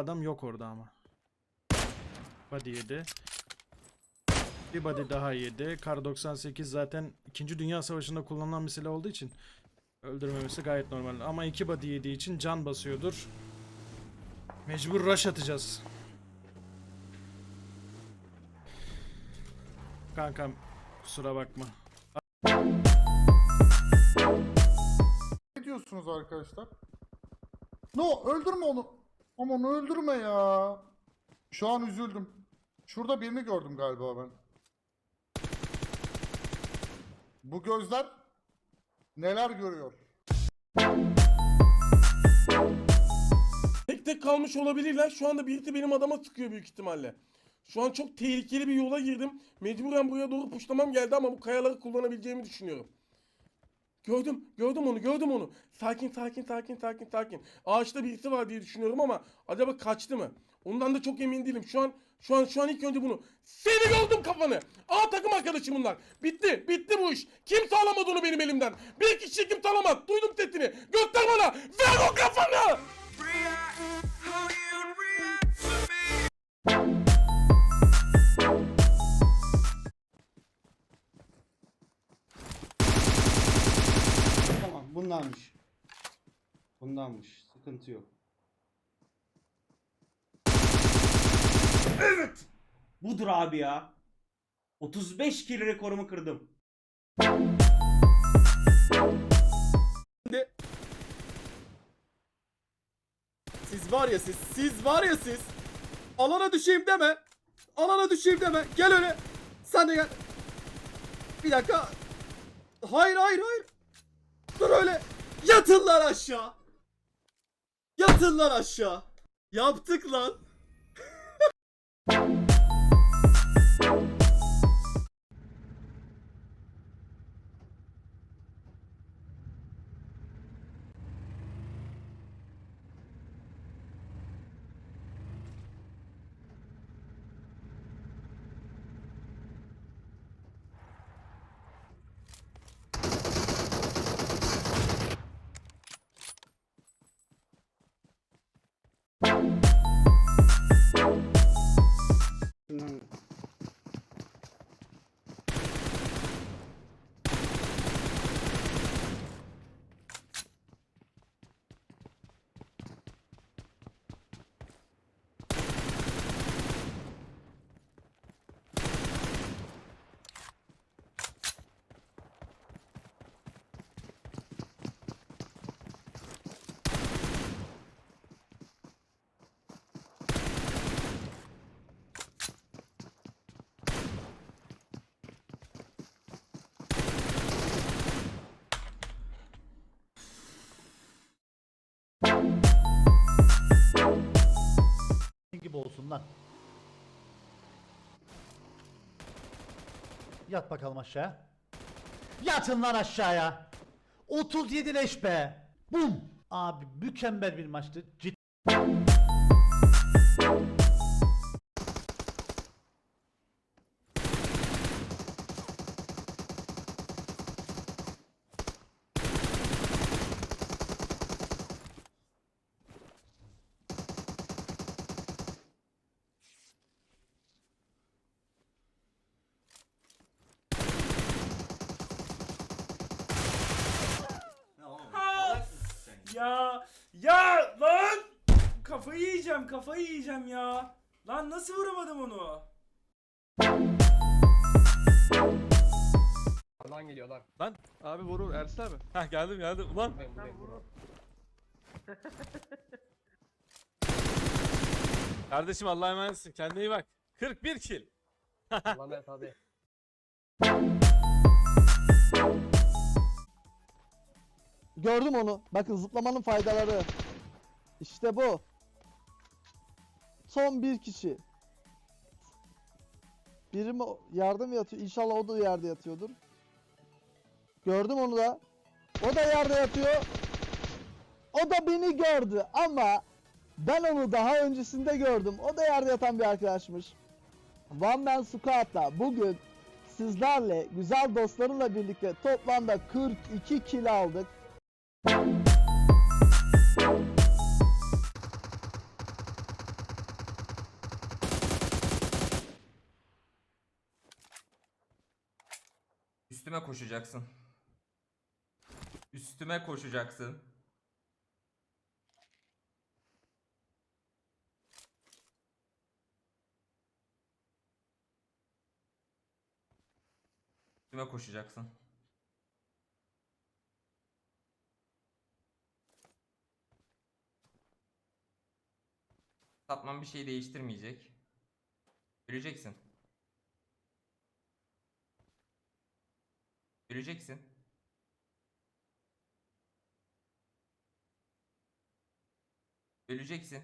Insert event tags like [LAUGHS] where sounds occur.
adam yok orada ama. Body yedi. Bir body daha yedi. Kar 98 zaten 2. Dünya Savaşı'nda kullanılan bir silah olduğu için öldürmemesi gayet normal. Ama iki body yediği için can basıyordur. Mecbur rush atacağız. Kankam kusura bakma. Ne diyorsunuz arkadaşlar? No öldürme onu. Ama onu öldürme ya. Şu an üzüldüm. Şurada birini gördüm galiba ben. Bu gözler neler görüyor? Tek tek kalmış olabilirler. Şu anda birisi benim adama sıkıyor büyük ihtimalle. Şu an çok tehlikeli bir yola girdim. Mecburen buraya doğru puşlamam geldi ama bu kayaları kullanabileceğimi düşünüyorum. Gördüm, gördüm onu, gördüm onu. Sakin, sakin, sakin, sakin, sakin. Ağaçta birisi var diye düşünüyorum ama acaba kaçtı mı? Ondan da çok emin değilim. Şu an, şu an, şu an ilk önce bunu. Seni gördüm kafanı. Aa takım arkadaşım bunlar. Bitti, bitti bu iş. Kimse alamadı onu benim elimden. Bir kişi kimse alamaz. Duydum sesini. Göster bana. Ver o kafanı. Bundanmış. Bundanmış. Sıkıntı yok. Evet. Budur abi ya. 35 kill rekorumu kırdım. Siz var ya siz, siz var ya siz. Alana düşeyim deme. Alana düşeyim deme. Gel öyle. Sen de gel. Bir dakika. Hayır hayır hayır. Dur öyle. Yatın aşağı. Yatın aşağı. Yaptık lan. [LAUGHS] Yat bakalım aşağıya. Yatın lan aşağıya. 37 leş be. Bum. Abi mükemmel bir maçtı. Cid Ya lan kafayı yiyeceğim kafayı yiyeceğim ya. Lan nasıl vuramadım onu? Abi vurur Ersin abi. Heh geldim geldim. Ulan. Kardeşim Allah'a emanetsin. Kendine iyi bak. 41 kill. Gördüm onu. Bakın zıplamanın faydaları. İşte bu. Son bir kişi. Biri mi yardım yatıyor? İnşallah o da yerde yatıyordur. Gördüm onu da. O da yerde yatıyor. O da beni gördü ama ben onu daha öncesinde gördüm. O da yerde yatan bir arkadaşmış. One Man Squad'la bugün sizlerle güzel dostlarımla birlikte toplamda 42 kill aldık. Üstüme koşacaksın. Üstüme koşacaksın. Üstüme koşacaksın. Satmam bir şey değiştirmeyecek. Göreceksin. Göreceksin. Öleceksin.